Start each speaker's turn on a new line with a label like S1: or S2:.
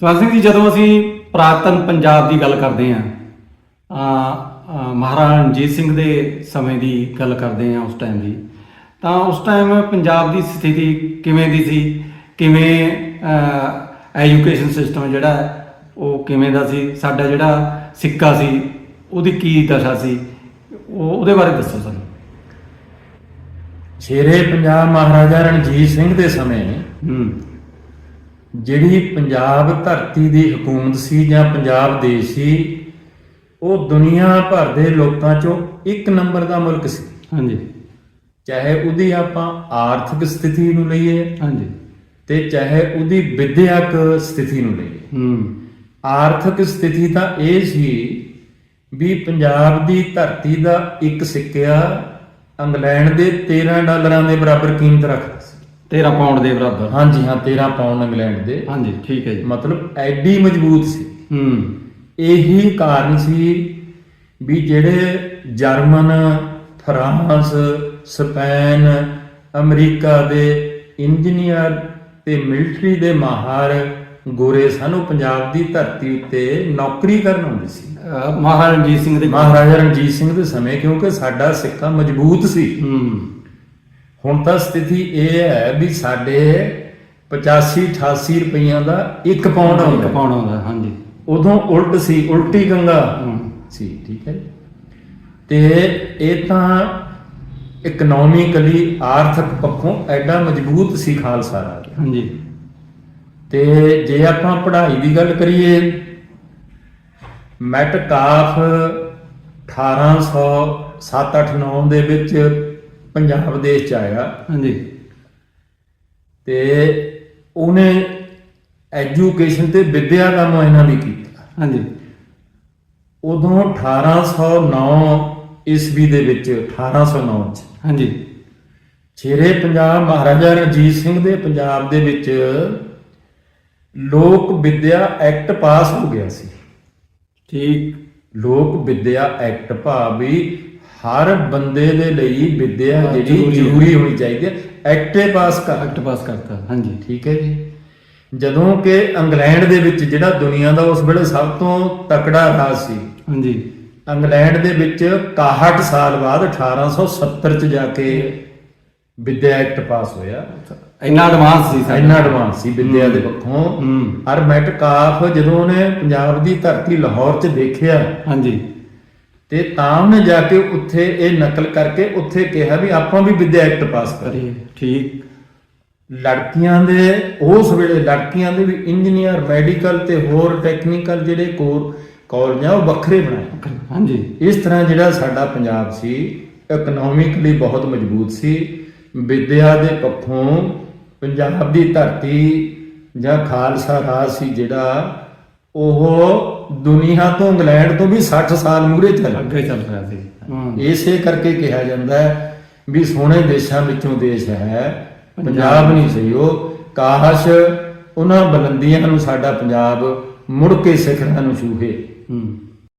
S1: ਸਵਾਲ ਸਿੰਘ ਜੀ ਜਦੋਂ ਅਸੀਂ ਪ੍ਰਾਤਨ ਪੰਜਾਬ ਦੀ ਗੱਲ ਕਰਦੇ ਹਾਂ ਆ ਮਹਾਰਾਜਾ ਰਣਜੀਤ ਸਿੰਘ ਦੇ ਸਮੇਂ ਦੀ ਗੱਲ ਕਰਦੇ ਹਾਂ ਉਸ ਟਾਈਮ ਦੀ ਤਾਂ ਉਸ ਟਾਈਮ ਪੰਜਾਬ ਦੀ ਸਥਿਤੀ ਕਿਵੇਂ ਦੀ ਸੀ? ਕਿਵੇਂ ਐਜੂਕੇਸ਼ਨ ਸਿਸਟਮ ਜਿਹੜਾ ਉਹ ਕਿਵੇਂ ਦਾ ਸੀ? ਸਾਡਾ ਜਿਹੜਾ ਸਿੱਕਾ ਸੀ ਉਹਦੀ ਕੀ ਦਸ਼ਾ ਸੀ? ਉਹ ਉਹਦੇ ਬਾਰੇ ਦੱਸੋ ਸਾਨੂੰ।
S2: ਸ਼ੇਰੇ ਪੰਜਾਬ ਮਹਾਰਾਜਾ ਰਣਜੀਤ ਸਿੰਘ ਦੇ ਸਮੇਂ
S1: ਹੂੰ।
S2: ਜਿਹੜੀ ਪੰਜਾਬ ਧਰਤੀ ਦੀ ਹਕੂਮਤ ਸੀ ਜਾਂ ਪੰਜਾਬ ਦੇਸ਼ ਸੀ ਉਹ ਦੁਨੀਆ ਭਰ ਦੇ ਲੋਕਾਂ ਚੋਂ ਇੱਕ ਨੰਬਰ ਦਾ ਮੁਲਕ ਸੀ।
S1: ਹਾਂਜੀ।
S2: ਚਾਹੇ ਉਹਦੀ ਆਪਾਂ ਆਰਥਿਕ ਸਥਿਤੀ ਨੂੰ ਲਈਏ
S1: ਹਾਂਜੀ।
S2: ਤੇ ਚਾਹੇ ਉਹਦੀ ਵਿਦਿਅਕ ਸਥਿਤੀ ਨੂੰ ਲਈਏ।
S1: ਹੂੰ।
S2: ਆਰਥਿਕ ਸਥਿਤੀ ਤਾਂ ਇਹ ਸੀ ਵੀ ਪੰਜਾਬ ਦੀ ਧਰਤੀ ਦਾ ਇੱਕ ਸਿੱਕਿਆ ਇੰਗਲੈਂਡ ਦੇ 13 ਡਾਲਰਾਂ ਦੇ ਬਰਾਬਰ ਕੀਮਤ ਰੱਖਦਾ
S1: 13 ਪਾਉਂਡ ਦੇ ਬਰਾਬਰ।
S2: ਹਾਂਜੀ ਹਾਂ 13 ਪਾਉਂਡ ਇੰਗਲੈਂਡ ਦੇ।
S1: ਹਾਂਜੀ ਠੀਕ ਹੈ ਜੀ।
S2: ਮਤਲਬ ਐਡੀ ਮਜ਼ਬੂਤ ਸੀ।
S1: ਹੂੰ।
S2: ਇਹੀ ਕਾਰਨ ਸੀ ਵੀ ਜਿਹੜੇ ਜਰਮਨ ਫਰਾਂਸ ਸਪੇਨ ਅਮਰੀਕਾ ਦੇ ਇੰਜੀਨੀਅਰ ਤੇ ਮਿਲਟਰੀ ਦੇ ਮਾਹਰ ਗੋਰੇ ਸਾਨੂੰ ਪੰਜਾਬ ਦੀ ਧਰਤੀ ਉੱਤੇ ਨੌਕਰੀ ਕਰਨ ਆਉਂਦੇ ਸੀ।
S1: ਮਹਾਰਾਜਾ ਰਣਜੀਤ ਸਿੰਘ ਦੇ
S2: ਮਹਾਰਾਜਾ ਰਣਜੀਤ ਸਿੰਘ ਦੇ ਸਮੇਂ ਕਿਉਂਕਿ ਸਾਡਾ ਸਿੱਕਾ ਮਜ਼ਬੂਤ ਸੀ।
S1: ਹੂੰ।
S2: ਹੁਣ ਤਾਂ ਸਥਿਤੀ ਇਹ ਹੈ ਵੀ ਸਾਡੇ 85 88 ਰੁਪਈਆਂ ਦਾ 1 ਪਾਉਂਡ
S1: ਇੱਕ
S2: ਆਉਂਦਾ।
S1: ਪਾਉਣਾ ਹੁੰਦਾ ਹਾਂਜੀ।
S2: ਉਦੋਂ ਉਲਟ ਸੀ ਉਲਟੀ ਗੰਗਾ ਸੀ ਠੀਕ ਹੈ ਤੇ ਇਹ ਤਾਂ ਇਕਨੋਮਿਕਲੀ ਆਰਥਿਕ ਪੱਖੋਂ ਐਡਾ ਮਜ਼ਬੂਤ ਸੀ ਖਾਲਸਾ ਰਾਜ।
S1: ਹਾਂਜੀ।
S2: ਤੇ ਜੇ ਆਪਾਂ ਪੜ੍ਹਾਈ ਦੀ ਗੱਲ ਕਰੀਏ ਮੈਟਕਾਫ 1807-8-9 ਦੇ ਵਿੱਚ ਪੰਜਾਬ ਦੇਸ਼ ਚ ਆਇਆ।
S1: ਹਾਂਜੀ।
S2: ਤੇ ਉਹਨੇ ਐਜੂਕੇਸ਼ਨ ਤੇ ਵਿੱਦਿਆ ਦਾ ਮੁਆਇਨਾ ਵੀ ਕੀਤਾ।
S1: ਹਾਂਜੀ।
S2: ਉਦੋਂ 1809 ਈਸਵੀ ਦੇ ਵਿੱਚ 1809 ਚ।
S1: ਹਾਂਜੀ।
S2: ਸ਼ੇਰੇ ਪੰਜਾਬ ਮਹਾਰਾਜਾ ਰਣਜੀਤ ਸਿੰਘ ਦੇ ਪੰਜਾਬ ਦੇ ਵਿੱਚ ਲੋਕ ਵਿੱਦਿਆ ਐਕਟ ਪਾਸ ਹੋ ਗਿਆ ਸੀ।
S1: ਠੀਕ।
S2: ਲੋਕ ਵਿੱਦਿਆ ਐਕਟ ਭਾਵ ਵੀ ਹਰ ਬੰਦੇ ਦੇ ਲਈ ਵਿੱਦਿਆ ਜਿਹੜੀ
S1: ਜ਼ਰੂਰੀ
S2: ਹੋਣੀ ਚਾਹੀਦੀ ਹੈ। ਐਕਟੇ ਪਾਸ ਕਰ।
S1: ਐਕਟ ਪਾਸ ਕਰਤਾ ਹਾਂਜੀ।
S2: ਠੀਕ ਹੈ ਜੀ। ਜਦੋਂ ਕਿ ਇੰਗਲੈਂਡ ਦੇ ਵਿੱਚ ਜਿਹੜਾ ਦੁਨੀਆ ਦਾ ਉਸ ਵੇਲੇ ਸਭ ਤੋਂ ਤਕੜਾ ਰਾਜ ਸੀ
S1: ਹਾਂਜੀ।
S2: ਇੰਗਲੈਂਡ ਦੇ ਵਿੱਚ 61 ਸਾਲ ਬਾਅਦ 1870 ਚ ਜਾ ਕੇ ਵਿਦਿਆ ਐਕਟ ਪਾਸ ਹੋਇਆ।
S1: ਇੰਨਾ ਐਡਵਾਂਸ ਸੀ ਸਾਡਾ।
S2: ਇੰਨਾ ਐਡਵਾਂਸ ਸੀ ਵਿਦਿਆ ਦੇ ਪੱਖੋਂ।
S1: ਹੂੰ।
S2: ਅਰ ਮੈਟਕਾਫ ਜਦੋਂ ਉਹਨੇ ਪੰਜਾਬ ਦੀ ਧਰਤੀ ਲਾਹੌਰ 'ਚ ਦੇਖਿਆ
S1: ਹਾਂਜੀ।
S2: ਤੇ ਤਾਂ ਉਹਨੇ ਜਾ ਕੇ ਉੱਥੇ ਇਹ ਨਕਲ ਕਰਕੇ ਉੱਥੇ ਕਿਹਾ ਵੀ ਆਪਾਂ ਵੀ ਵਿਦਿਆ ਐਕਟ ਪਾਸ ਕਰੀਏ।
S1: ਕਰੀ ਠੀਕ।
S2: ਲੜਕੀਆਂ ਦੇ ਉਸ ਵੇਲੇ ਲੜਕੀਆਂ ਦੇ ਵੀ ਇੰਜੀਨੀਅਰ ਮੈਡੀਕਲ ਤੇ ਹੋਰ ਟੈਕਨੀਕਲ ਜਿਹੜੇ ਕੋਰ ਕਾਲਜ ਆ ਉਹ ਵੱਖਰੇ ਬਣਾਏ।
S1: ਹਾਂਜੀ।
S2: ਇਸ ਤਰ੍ਹਾਂ ਜਿਹੜਾ ਸਾਡਾ ਪੰਜਾਬ ਸੀ ਇਕਨੋਮਿਕਲੀ ਬਹੁਤ ਮਜ਼ਬੂਤ ਸੀ। ਵਿਦਿਆ ਦੇ ਪੱਖੋਂ ਪੰਜਾਬ ਦੀ ਧਰਤੀ ਜਾਂ ਖਾਲਸਾ ਰਾਜ ਸੀ ਜਿਹੜਾ ਉਹ ਦੁਨੀਆ ਤੋਂ ਇੰਗਲੈਂਡ ਤੋਂ ਵੀ 60 ਸਾਲ ਮੂਰੇ ਚੱਲ
S1: ਅੱਗੇ ਚੱਲ ਰਿਹਾ ਸੀ।
S2: ਇਸੇ ਕਰਕੇ ਕਿਹਾ ਜਾਂਦਾ ਹੈ ਵੀ ਸੋਹਣੇ ਦੇਸ਼ਾਂ ਵਿੱਚੋਂ ਦੇਸ਼ ਹੈ। ਪੰਜਾਬ ਨਹੀਂ ਸਹੀ ਉਹ। ਕਾਸ਼ ਉਹਨਾਂ ਬੁਲੰਦੀਆਂ ਨੂੰ ਸਾਡਾ ਪੰਜਾਬ ਮੁੜ ਕੇ ਸਿਖਰਾਂ ਨੂੰ ਛੂਹੇ।
S1: ਹੂੰ।